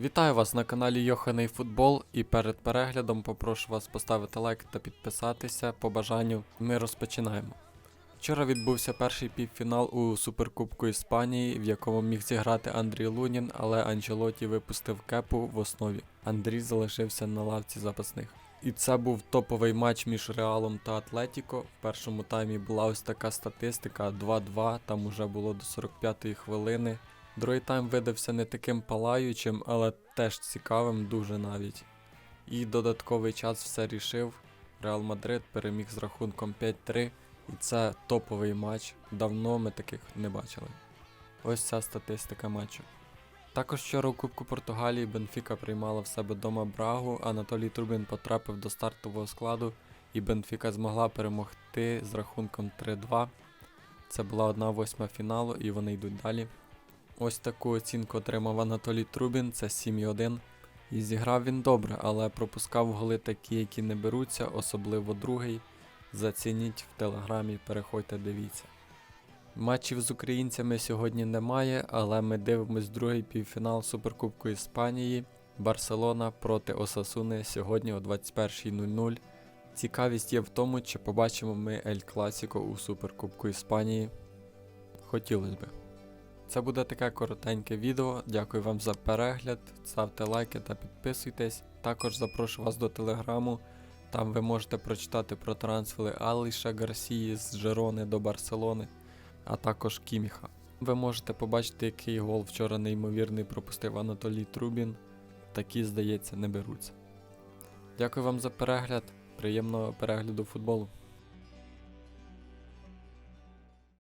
Вітаю вас на каналі Йоханий Футбол і перед переглядом попрошу вас поставити лайк та підписатися по бажанню. Ми розпочинаємо. Вчора відбувся перший півфінал у Суперкубку Іспанії, в якому міг зіграти Андрій Лунін, але Анчелоті випустив кепу в основі. Андрій залишився на лавці запасних. І це був топовий матч між Реалом та Атлетіко. В першому таймі була ось така статистика 2-2, там уже було до 45-ї хвилини. Другий тайм видався не таким палаючим, але теж цікавим дуже навіть. І додатковий час все рішив. Реал Мадрид переміг з рахунком 5-3. І це топовий матч. Давно ми таких не бачили. Ось ця статистика матчу. Також вчора у Кубку Португалії Бенфіка приймала в себе дома Брагу. Анатолій Трубін потрапив до стартового складу, і Бенфіка змогла перемогти з рахунком 3-2. Це була одна восьма фіналу, і вони йдуть далі. Ось таку оцінку отримав Анатолій Трубін, це 7,1. І зіграв він добре, але пропускав голи такі, які не беруться, особливо другий. Зацініть в телеграмі, переходьте, дивіться. Матчів з українцями сьогодні немає, але ми дивимось другий півфінал Суперкубку Іспанії. Барселона проти Осасуни сьогодні о 21.00. Цікавість є в тому, чи побачимо ми Ель Класіко у Суперкубку Іспанії. Хотілося би. Це буде таке коротеньке відео. Дякую вам за перегляд. Ставте лайки та підписуйтесь. Також запрошую вас до телеграму. Там ви можете прочитати про трансфери Аліша Гарсії з Жерони до Барселони, а також Кіміха. Ви можете побачити, який гол вчора неймовірний пропустив Анатолій Трубін. Такі, здається, не беруться. Дякую вам за перегляд. Приємного перегляду футболу.